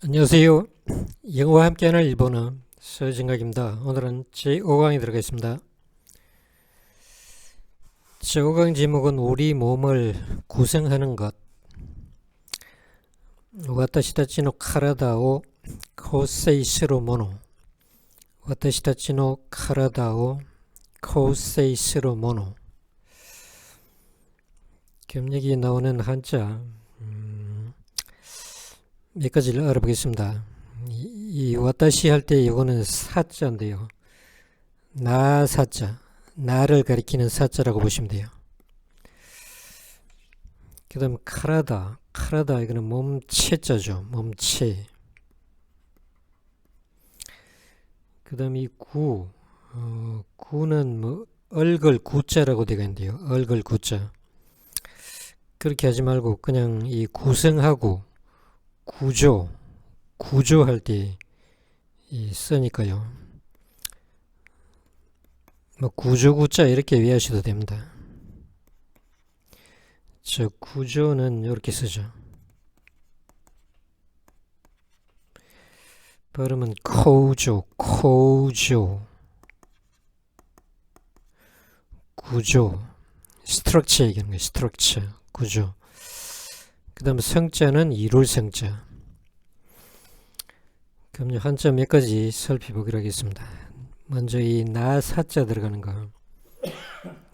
안녕하세요. 영어와 함께하는 일본어 서진각입니다. 오늘은 제5강에 들어가겠습니다. 제5강 제목은 우리 몸을 구성하는 것. 와타시타치노 카라다오 코세이스로 모노. 와타시타치노 카라다오 코세이스로 모노. 겸력이 나오는 한자. 음, 몇 가지를 알아보겠습니다. 이, 이 와타시 할 때 이거는 사자인데요. 나 사자, 나를 가리키는 사자라고 보시면 돼요. 그 다음 카라다, 카라다 이거는 몸체자죠. 몸체. 그 다음 이 구, 어, 구는 뭐 얼굴 구자라고 되어 있는데요. 얼굴 구자. 그렇게 하지 말고 그냥 이 구성하고 구조, 구조할 때이 쓰니까요. 뭐 구조 구자 이렇게 이해하셔도 됩니다. 저 구조는 이렇게 쓰죠. 발음은 코조, 코조, 구조, 스트럭처 얘기하는 거예요. 스트럭처, 구조. 그 다음에 성자는 이룰 성자. 그럼 한자 몇 가지 살펴보기로 하겠습니다. 먼저 이 나 사자 들어가는 거.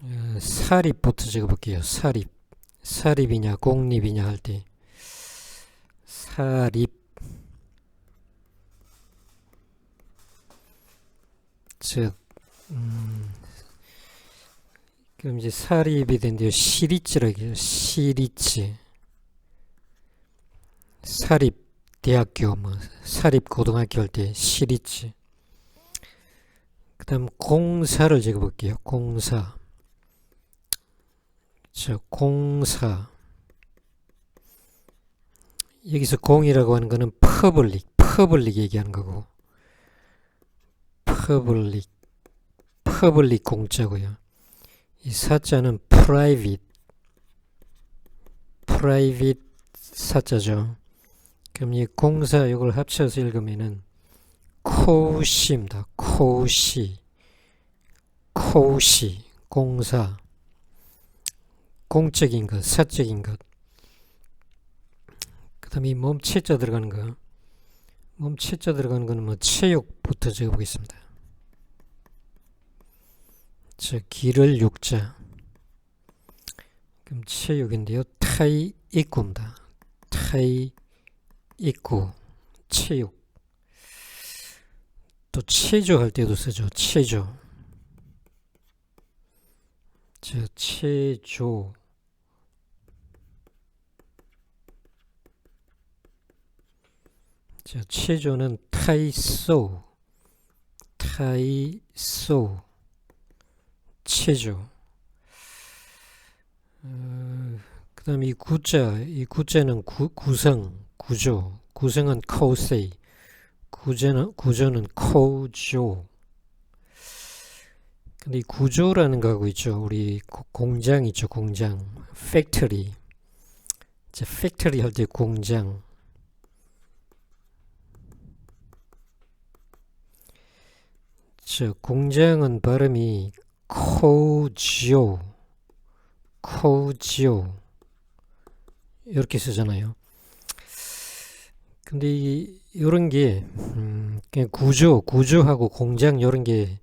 어, 사립부터 적어볼게요. 사립. 사립이냐 공립이냐 할 때. 사립. 즉, 음, 그럼 이제 사립이 된대요. 시리츠라고 해요. 시리츠. 사립 대학교 뭐 사립 고등학교 할 때 시리츠 그 다음 공사를 적어볼게요. 공사. 저 공사. 여기서 공이라고 하는 거는 퍼블릭 퍼블릭 얘기하는 거고. 퍼블릭 퍼블릭 공짜고요. 이 사자는 프라이빗 프라이빗 사자죠 그럼 이 공사 이걸 합쳐서 읽으면은 코시입니다. 코시 코시 공사 공적인 것, 사적인 것. 그 다음에 이 몸체자 들어가는 거. 몸체자 들어가는 거는 뭐 체육부터 적어보겠습니다. 저 길을 육자. 그럼 체육인데요. 타이 입구입니다. 타이 입구, 체육. 또 체조 할 때도 쓰죠. 체조. 저 체조. 자, 체조는 타이소, 타이소, 체조. 어, 그 다음에 이 구자, 이 구자는 구, 구성, 구조, 구성은 코세이, 구조는, 구조는 코조. 근데 이 구조라는 거하고 있죠. 우리 공장 있죠. 공장. 팩토리. 자, 팩토리 할 때 공장. 저 공장은 발음이 코지오, 코지오 이렇게 쓰잖아요. 근데 이, 이런 게 음, 그냥 구조, 구조하고 공장 이런 게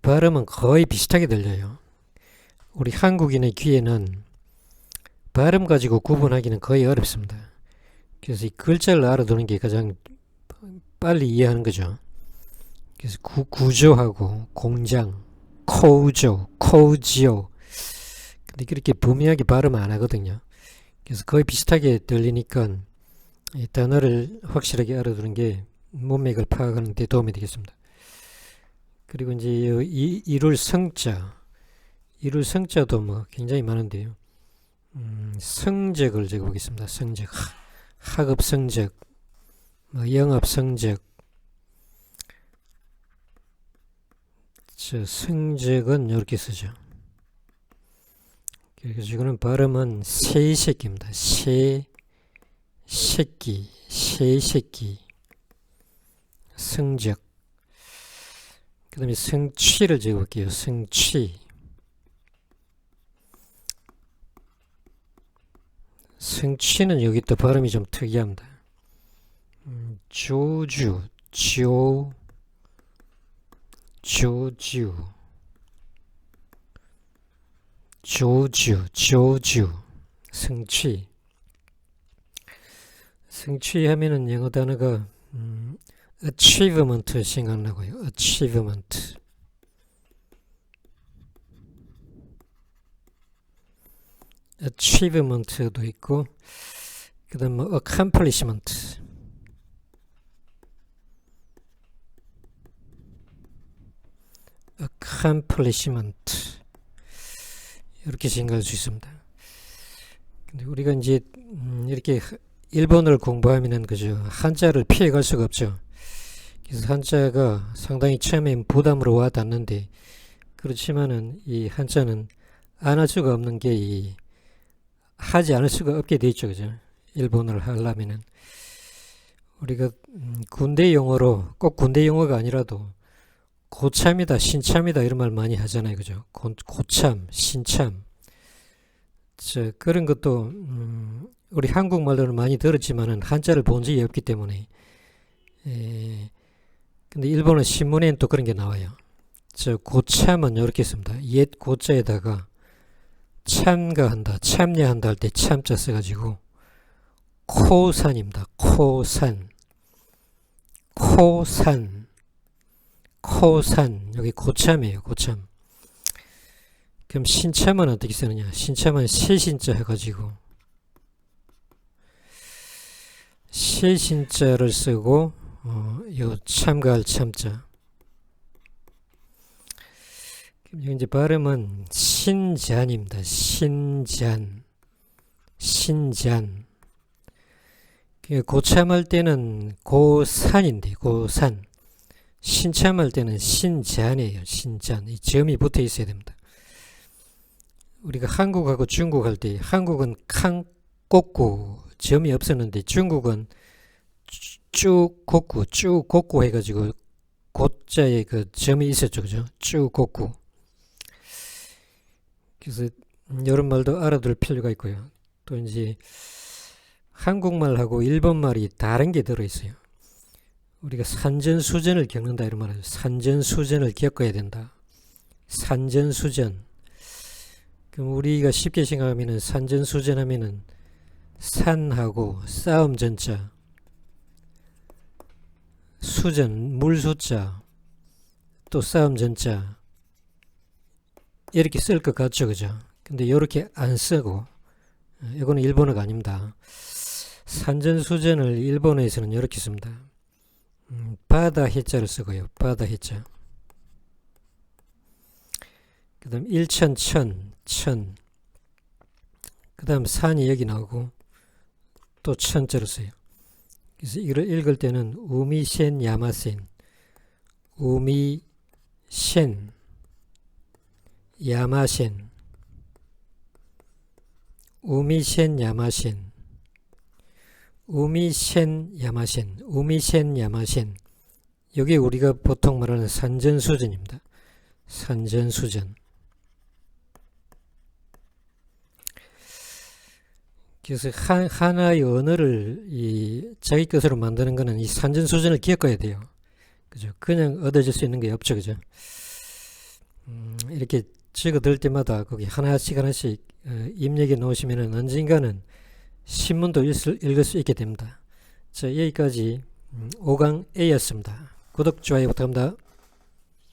발음은 거의 비슷하게 들려요. 우리 한국인의 귀에는 발음 가지고 구분하기는 거의 어렵습니다. 그래서 이 글자를 알아두는 게 가장 빨리 이해하는 거죠. 그래서 구, 구조하고 공장, 코조, 코지오. 근데 그렇게 분명하게 발음 안 하거든요. 그래서 거의 비슷하게 들리니까 이 단어를 확실하게 알아두는 게 문맥을 파악하는 데 도움이 되겠습니다. 그리고 이제 이, 이룰 성자, 이룰 성자도 뭐 굉장히 많은데요. 음, 성적을 적어보겠습니다. 성적, 하, 학업 성적, 뭐 영업 성적, 저 성적은 이렇게 쓰죠. 그래서 이거는 발음은 새 새끼입니다. 새 새끼, 새새끼, 성적. 그 다음에 성취를 적어볼게요. 성취. 성취는 여기 또 발음이 좀 특이합니다. 음, 조주, 조, 조주, 조주, 조주, 성취. 성취하면은 영어 단어가 음, achievement 생각나고요. achievement. achievement도 있고 그다음 뭐 accomplishment. accomplishment 이렇게 생각할 수 있습니다. 근데 우리가 이제 음, 이렇게 일본어를 공부하면은 그죠 한자를 피해갈 수가 없죠. 그래서 한자가 상당히 처음에 부담으로 와 닿는데 그렇지만은 이 한자는 안 할 수가 없는 게 이 하지 않을 수가 없게 돼 있죠, 그죠? 일본어를 하려면은 우리가 음, 군대 용어로 꼭 군대 용어가 아니라도 고참이다, 신참이다 이런 말 많이 하잖아요, 그죠? 고, 고참, 신참. 저 그런 것도 음, 우리 한국말로는 많이 들었지만은 한자를 본 적이 없기 때문에 에, 근데 일본어 신문에는 또 그런 게 나와요. 저 고참은 이렇게 씁니다. 옛 고자에다가 참가한다, 참여한다 할 때 참자 써가지고 코산입니다. 코산, 코산, 코산 여기 고참이에요. 고참. 그럼 신참은 어떻게 쓰느냐? 신참은 세신자 해가지고 세신자를 쓰고 어, 요 참가할 참자. 이제 발음은 신잔입니다. 신잔, 신잔. 그 고참할 때는 고산인데 고산. 신참할 때는 신잔이에요. 신잔. 이 점이 붙어 있어야 됩니다. 우리가 한국하고 중국 할 때 한국은 칸 꽂고 점이 없었는데 중국은 쭉 꽂고 쭉 꽂고 해가지고 고자에 그 점이 있었죠, 그죠? 쭉 꽂고. 그래서 이런 말도 알아둘 필요가 있고요. 또 이제 한국말하고 일본말이 다른 게 들어있어요. 우리가 산전수전을 겪는다 이런 말이죠. 산전수전을 겪어야 된다. 산전수전. 그럼 우리가 쉽게 생각하면은 산전수전하면은 산하고 싸움 전자, 수전 물수자, 또 싸움 전자 이렇게 쓸 것 같죠, 그죠? 근데 이렇게 안 쓰고 이거는 일본어가 아닙니다. 산전수전을 일본어에서는 이렇게 씁니다. 음, 바다 해자를 쓰고요. 바다 해자. 그 다음 일천 천, 천. 그 다음 산이 여기 나오고 또 천자로 써요. 그래서 이걸 읽을 때는 우미센 야마센, 우미센, 야마센, 우미센 야마센, 우미센 야마센, 우미센 야마센. 여기 우리가 보통 말하는 산전수전입니다. 산전수전. 그래서 한, 하나의 언어를 이 자기 것으로 만드는 거는 이 산전수전을 겪어야 돼요. 그죠? 그냥 얻어질 수 있는 게 없죠. 그죠? 음, 이렇게 적어들 때마다 거기 하나씩 하나씩 어, 입력해 놓으시면은 언젠가는 신문도 읽을, 수 있게 됩니다. 자, 여기까지 음, 5강 A였습니다. 구독, 좋아요 부탁합니다.